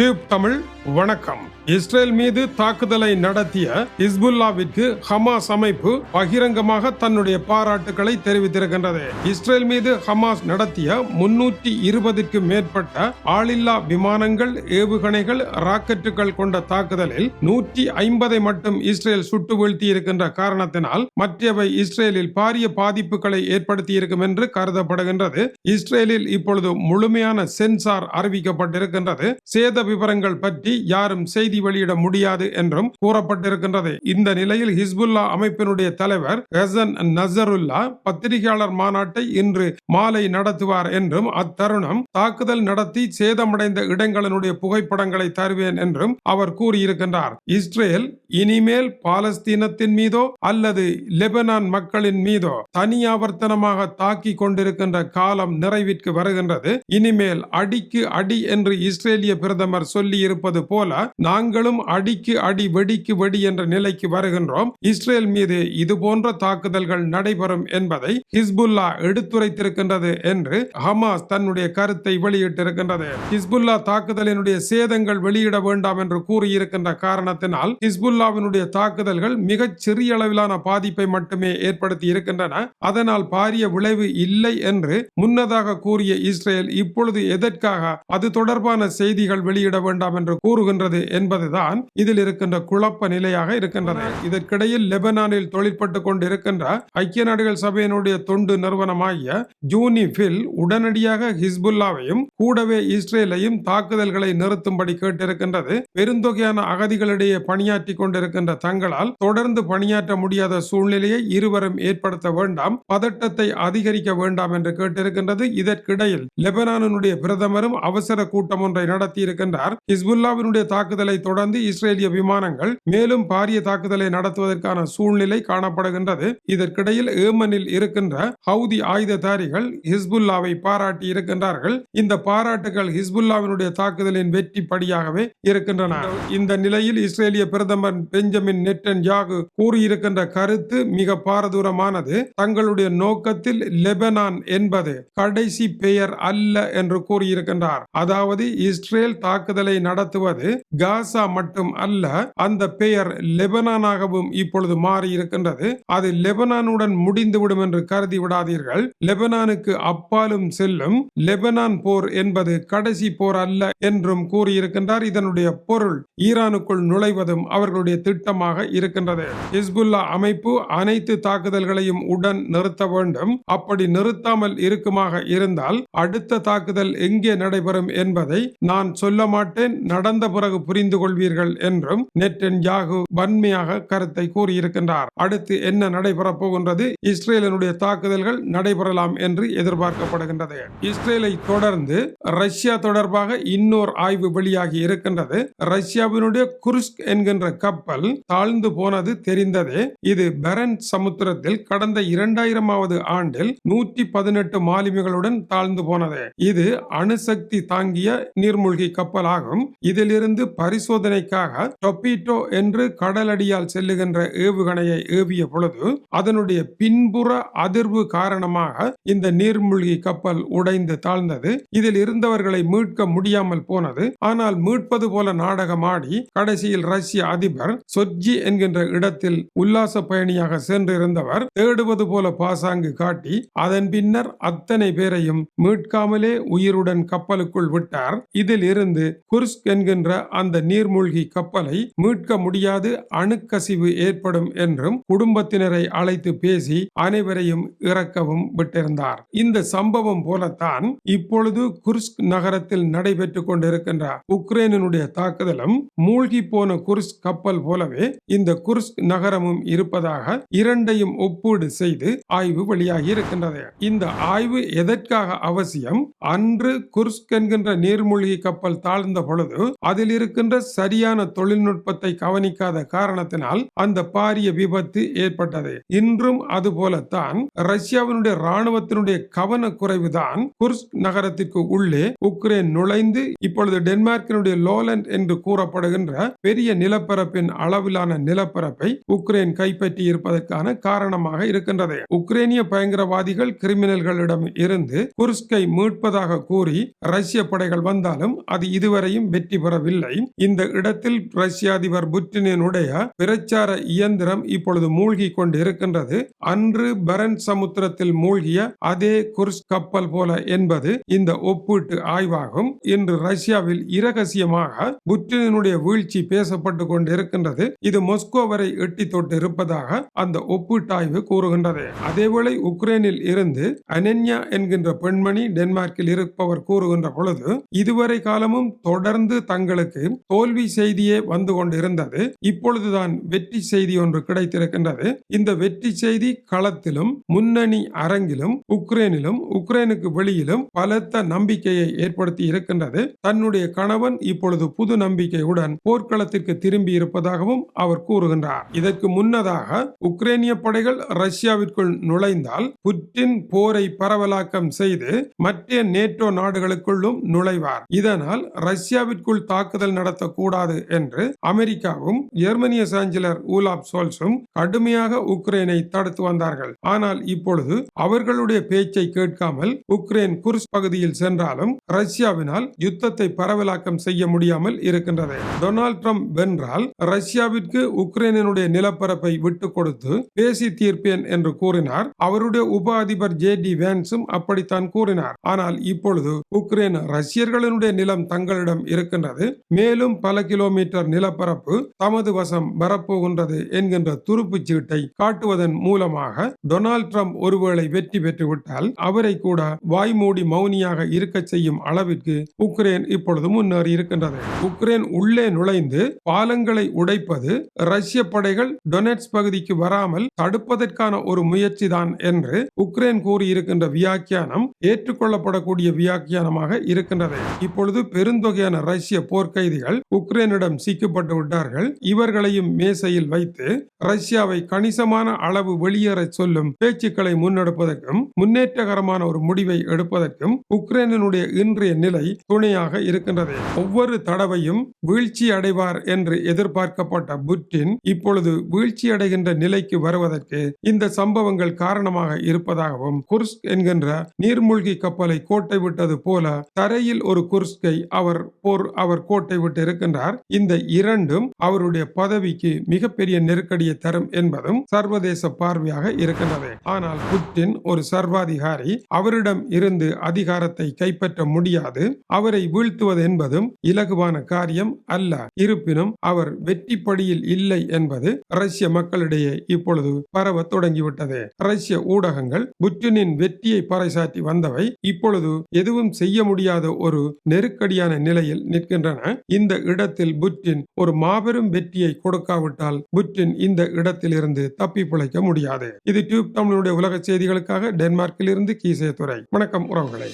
Tube Tamil வணக்கம். Israel மீது தாக்குதலை நடத்திய இஸ்புல்லாவிற்கு ஹமாஸ் அமைப்பு பகிரங்கமாக தன்னுடைய பாராட்டுகளை தெரிவித்திருக்கின்றது. இஸ்ரேல் மீது ஹமாஸ் நடத்திய முன்னூற்றி இருபதுக்கு மேற்பட்ட ஆளில்லா விமானங்கள் ஏவுகணைகள் ராக்கெட்டுகள் கொண்ட தாக்குதலில் நூற்றி ஐம்பதை மட்டும் இஸ்ரேல் சுட்டு வீழ்த்தி இருக்கின்ற காரணத்தினால் மற்றவை இஸ்ரேலில் பாரிய பாதிப்புகளை ஏற்படுத்தி இருக்கும் என்று கருதப்படுகின்றது. இஸ்ரேலில் இப்பொழுது முழுமையான சென்சார் அறிவிக்கப்பட்டிருக்கின்றது. சேத விவரங்கள் பற்றி யாரும் செய்தி வெளியிட முடியாது என்றும் கூறப்பட்டிருக்கின்றது. இந்த நிலையில் ஹிஸ்புல்லா அமைப்பினுடைய தலைவர் ஹசன் நசருல்லா பத்திரிகையாளர் மாநாட்டை இன்று மாலை நடத்துவார் என்றும் அத்தருணம் தாக்குதல் நடத்தி சேதமடைந்த இடங்களினுடைய புகைப்படங்களை தருவேன் என்றும் அவர் கூறியிருக்கின்றார். இஸ்ரேல் இனிமேல் பாலஸ்தீனத்தின் மீதோ அல்லது லெபனான் மக்களின் மீதோ தனியாவர்த்தனமாக தாக்கி கொண்டிருக்கின்ற காலம் நிறைவிற்கு வருகின்றது. இனிமேல் அடிக்கு அடி என்று இஸ்ரேலிய பிரதமர் சொல்லி இருப்பது போல நாங்களும் அடிக்கு அடி வெடிக்கு வெடி என்ற நிலைக்கு வருகின்றோம். இஸ்ரேல் மீது இது போன்ற தாக்குதல்கள் நடைபெறும் என்பதை ஹிஸ்புல்லா எடுத்துரைத்திருக்கின்றது என்று ஹமாஸ் தன்னுடைய கருத்தை வெளியிட்டிருக்கின்றது. ஹிஸ்புல்லா தாக்குதலினுடைய சேதங்கள் வெளியிட வேண்டாம் என்று கூறியிருக்கின்ற காரணத்தினால் ஹிஸ்புல்லாவினுடைய தாக்குதல்கள் மிகச் சிறிய அளவிலான பாதிப்பை மட்டுமே ஏற்படுத்தி இருக்கின்றன. அதனால் பாரிய விளைவு இல்லை என்று முன்னதாக கூறிய இஸ்ரேல் இப்பொழுது எதற்காக அது தொடர்பான செய்திகள் வெளி வெளியிட வேண்டாம் என்று கூறுகின்றது என்பதுதான் இதில் இருக்கின்ற குழப்ப நிலையாக இருக்கின்றது. இதற்கிடையில் லெபனானில் தொழிற்பட்டுக் கொண்டிருக்கின்ற ஐக்கிய நாடுகள் சபையினுடைய தொண்டு நிறுவனமாகிய ஜூனிஃபில் உடனடியாக ஹிஸ்புல்லாவையும் கூடவே இஸ்ரேலையும் தாக்குதல்களை நிறுத்தும்படி கேட்டிருக்கின்றது. பெருந்தொகையான அகதிகளிடையே பணியாற்றி கொண்டிருக்கின்ற தங்களால் தொடர்ந்து பணியாற்ற முடியாத சூழ்நிலையை இருவரும் ஏற்படுத்த வேண்டாம் பதட்டத்தை அதிகரிக்க வேண்டாம் என்று கேட்டிருக்கின்றது. இதற்கிடையில் லெபனானுடைய பிரதமரும் அவசர கூட்டம் ஒன்றை நடத்தி இருக்கின்றார் ஹிஸ்புல்லாவினுடைய தாக்குதலை தொடர்ந்து இஸ்ரேலிய விமானங்கள் மேலும் பாரிய தாக்குதலை நடத்துவதற்கான சூழ்நிலை காணப்படுகின்றது. இதற்கிடையில் ஏமனில் இருக்கின்ற ஹவுதி ஆயுததாரிகள் ஹிஸ்புல்லாவை பாராட்டி இருக்கின்றார்கள். இந்த பாராட்டுகள் ஹிஸ்புல்லாவினுடைய தாக்குதலின் வெற்றி படியாகவே இருக்கின்றன. இந்த நிலையில் இஸ்ரேலிய பிரதமர் பெஞ்சமின் நெட்டன் யாகு கூறியிருக்கின்ற கருத்து மிக பாரதூரமானது. தங்களுடைய நோக்கத்தில் லெபனான் என்பது கடைசி பெயர் அல்ல என்று கூறியிருக்கின்றார். அதாவது இஸ்ரேல் தாக்குதலை நடத்துவது காசா மட்டும் அல்ல அந்த பெயர் லெபனானாகவும் இப்பொழுது மாறி இருக்கின்றது அது லெபனானுடன் முடிந்துவிடும் என்று கருதி விடாதீர்கள். லெபனானுக்கு அப்பாலும் செல்லும். லெபனான் போர் என்பது கடைசி போர் அல்ல என்றும் கூறியிருக்கின்றார். இதனுடைய பொருள் ஈரானுக்குள் நுழைவதும் அவர்களுடைய திட்டமாக இருக்கின்றது. ஹிஸ்புல்லா அமைப்பு அனைத்து தாக்குதல்களையும் உடன் நிறுத்த வேண்டும். அப்படி நிறுத்தாமல் இருக்குமாக இருந்தால் அடுத்த தாக்குதல் எங்கே நடைபெறும் என்பதை நான் சொல்ல மாட்டேன் நடந்த பிறகு புரிந்து கொள்வீர்கள் என்றும் நெட்டன் யாகு வன்மையாக கருத்தை கூறியிருக்கின்றார். அடுத்து என்ன நடைபெறப் போகின்றது? இஸ்ரேலினுடைய தாக்குதல்கள் நடைபெறலாம் என்று எதிர்பார்க்கப்படுகின்றது. இஸ்ரேலை தொடர்ந்து ரஷ்யா தொடர்பாக இன்னொரு ஆய்வு வெளியாகி இருக்கின்றது. ரஷ்யாவினுடைய குருஸ்க் என்கின்ற கப்பல் தாழ்ந்து போனது தெரிந்ததே இது பெரன் சமுத்திரத்தில் கடந்த இரண்டாயிரமாவது ஆண்டில் நூற்றி பதினெட்டு மாலுமிகளுடன் தாழ்ந்து போனது. இது அணுசக்தி தாங்கிய நீர்மூழ்கி கப்பல் கப்பலாகும் இதிலிருந்து பரிசோதனைக்காக டொபிட்டோ என்று கடலடியால் செல்லுகின்ற ஏவுகணையை ஏவிய பொழுது அதனுடைய பின்புற அதிர்வு காரணமாக இந்த நீர்மூழ்கி கப்பல் உடைந்து தாழ்ந்தது. இதில் இருந்தவர்களை மீட்க முடியாமல் போனது. ஆனால் மீட்பது போல நாடகமாடி கடைசியில் ரஷ்ய அதிபர் சொஜ்ஜி என்கின்ற இடத்தில் உல்லாச பயணியாக சென்றிருந்தவர் தேடுவது போல பாசாங்கு காட்டி அதன் பின்னர் அத்தனை பேரையும் மீட்காமலே உயிருடன் கப்பலுக்குள் விட்டார். இதில் இருந்து குர்ஸ்க் என்கின்ற அந்த நீர்மூழ்கி கப்பலை மீட்க முடியாது அணுக்கசிவு ஏற்படும் என்றும் குடும்பத்தினரை அழைத்து பேசி அனைவரையும் இறக்கவும் விட்டிருந்தார். இந்த சம்பவம் போலத்தான் இப்பொழுது குர்ஸ்க் நகரத்தில் நடைபெற்றுக் கொண்டிருக்கின்ற உக்ரைனுடைய தாக்குதலும் மூழ்கி போன குர்ஸ்க் கப்பல் போலவே இந்த குர்ஸ்க் நகரமும் இருப்பதாக இரண்டையும் ஒப்பீடு செய்து ஆய்வு வெளியாகி இருக்கின்றது. இந்த ஆய்வு எதற்காக அவசியம்? அன்று குர்ஸ்க் என்கின்ற நீர்மூழ்கி கப்பல் தாழ்ந்த பொழுது அதில் இருக்கின்ற சரியான தொழில்நுட்பத்தை கவனிக்காத காரணத்தினால் அந்த பாரிய விபத்து ஏற்பட்டது. இன்றும் அதுபோலத்தான் ரஷ்யாவினுடைய ராணுவத்தினுடைய கவனக்குறைவுதான் குர்ஸ்க் நகரத்திற்கு உள்ளே உக்ரைன் நுழைந்து இப்பொழுது டென்மார்க்கினுடைய லோலண்ட் என்று கூறப்படுகின்ற பெரிய நிலப்பரப்பின் அளவிலான நிலப்பரப்பை உக்ரைன் கைப்பற்றி இருப்பதற்கான காரணமாக இருக்கின்றது. உக்ரைனிய பயங்கரவாதிகள் கிரிமினல்களிடம் இருந்து குர்ஸ்கை மீட்பதாக கூறி ரஷ்ய படைகள் வந்தாலும் அது இது இதுவரையும் வெற்றி பெறவில்லை. இந்த இடத்தில் ரஷ்ய அதிபர் புட்டினுடைய பிரச்சார இயந்திரம் இப்பொழுது மூழ்கி கொண்டு இருக்கின்றது அன்று பரன் சமுத்திரத்தில் மூழ்கிய அதே குர்ஸ் கப்பல் போல என்பது இந்த ஒப்பீட்டு ஆய்வாகும். இன்று ரஷ்யாவில் இரகசியமாக புட்டினுடைய வீழ்ச்சி பேசப்பட்டு கொண்டு இருக்கின்றது இது மொஸ்கோ வரை எட்டி தொட்டு இருப்பதாக அந்த ஒப்பீட்டாய்வு கூறுகின்றது. அதேவேளை உக்ரைனில் இருந்து அனன்யா என்கின்ற பெண்மணி டென்மார்க்கில் இருப்பவர் கூறுகின்ற பொழுது இதுவரை காலமும் தொடர்ந்து தங்களுக்கு தோல்வி செய்தியே வந்து கொண்டிருந்தது. இப்பொழுதுதான் வெற்றி செய்தி ஒன்று கிடைத்திருக்கின்றது. இந்த வெற்றி செய்தி களத்திலும் முன்னணி அரங்கிலும் உக்ரைனிலும் உக்ரைனுக்கு வெளியிலும் பலத்த நம்பிக்கையை ஏற்படுத்தி இருக்கின்றது. தன்னுடைய கணவன் இப்பொழுது புது நம்பிக்கையுடன் போர்க்களத்திற்கு திரும்பி இருப்பதாகவும் அவர் கூறுகின்றார். இதற்கு முன்னதாக உக்ரைனிய படைகள் ரஷ்யாவிற்குள் நுழைந்தால் புட்டின் போரை பரவலாக்கம் செய்து மற்ற நேட்டோ நாடுகளுக்குள்ளும் நுழைவார். இதனால் ரஷ்யாவிற்குள் தாக்குதல் நடத்தக்கூடாது என்று அமெரிக்காவும் ஜெர்மனிய சாஞ்சலர் ஊலாப் சோல்ஸும் கடுமையாக உக்ரைனை தடுத்து வந்தார்கள். ஆனால் இப்பொழுது அவர்களுடைய பேச்சை கேட்காமல் உக்ரைன் குர்ஸ் பகுதியில் சென்றாலும் ரஷ்யாவினால் யுத்தத்தை பரவலாக்கம் செய்ய முடியாமல் இருக்கின்றது. டொனால்ட் ட்ரம்ப் வென்றால் ரஷ்யாவிற்கு உக்ரைனுடைய நிலப்பரப்பை விட்டு கொடுத்து பேசி தீர்ப்பேன் என்று கூறினார். அவருடைய உப அதிபர் ஜே டி வேன்ஸும் அப்படித்தான் கூறினார். ஆனால் இப்பொழுது உக்ரைன் ரஷ்யர்களினுடைய நிலம் தங்க தங்களிடம் இருக்கின்றது. மேலும் பல கிலோமீட்டர் நிலப்பரப்பு தமது வசம் வரப்போகின்றது என்கின்ற துருப்புச் சீட்டை காட்டுவதன் மூலமாக டொனால்ட் ட்ரம்ப் ஒருவேளை வெற்றி பெற்றுவிட்டால் அவரை கூட வாய்மூடி மௌனியாக இருக்க செய்யும் அளவிற்கு உக்ரைன் இப்பொழுது முன்னேறி இருக்கின்றது. உக்ரைன் உள்ளே நுழைந்து பாலங்களை உடைப்பது ரஷ்ய படைகள் டொனெட்ஸ் பகுதிக்கு வராமல் தடுப்பதற்கான ஒரு முயற்சி தான் என்று உக்ரைன் கூறியிருக்கின்ற வியாக்கியானம் ஏற்றுக்கொள்ளப்படக்கூடிய வியாக்கியானமாக இருக்கின்றது. இப்பொழுது பெருந்தொகையான ரஷ்ய போர்க்கைதிகள் உக்ரைனிடம் சிக்கப்பட்டு விட்டார்கள். இவர்களையும் மேசையில் வைத்து ரஷ்யாவை கணிசமான அளவு வெளியேற சொல்லும் பேச்சுக்களை முன்னெடுப்பதற்கும் முன்னேற்றகரமான ஒரு முடிவை எடுப்பதற்கும் உக்ரைனுடைய இன்றைய நிலை துணையாக இருக்கின்றது. ஒவ்வொரு தடவையும் வீழ்ச்சி அடைவார் என்று எதிர்பார்க்கப்பட்ட புட்டின் இப்பொழுது வீழ்ச்சி அடைகின்ற நிலைக்கு வருவதற்கு இந்த சம்பவங்கள் காரணமாக இருப்பதாகவும் குர்ஸ்க் என்கின்ற நீர்மூழ்கி கப்பலை கோட்டை விட்டது போல தரையில் ஒரு குர்ஸ்கை அவர் அவர் போர் அவர் கோட்டை விட்டு இருக்கின்றார். இந்த இரண்டும் அவருடைய பதவிக்கு மிகப்பெரிய நெருக்கடியை தரும் என்பதும் சர்வதேச பார்வையாக இருக்கின்றது. ஆனால் புட்டின் ஒரு சர்வாதிகாரி அவரிடம் இருந்து அதிகாரத்தை கைப்பற்ற முடியாது. அவரை வீழ்த்துவது என்பதும் இலகுவான காரியம் அல்ல. இருப்பினும் அவர் வெற்றி படியில் இல்லை என்பது ரஷ்ய மக்களிடையே இப்பொழுது பரவ தொடங்கிவிட்டது. ரஷ்ய ஊடகங்கள் புட்டினின் வெற்றியை பறைசாற்றி வந்தவை இப்பொழுது எதுவும் செய்ய முடியாத ஒரு நெருக்கடியான நிலையில் நிற்கின்றன. இந்த இடத்தில் புட்டின் ஒரு மாபெரும் வெற்றியை கொடுக்காவிட்டால் புட்டின் இந்த இடத்திலிருந்து தப்பி பிழைக்க முடியாது. இது டியூப் தமிழுடைய உலக செய்திகளுக்காக டென்மார்க்கில் இருந்து கீசே துறை வணக்கம் உறவுகளை.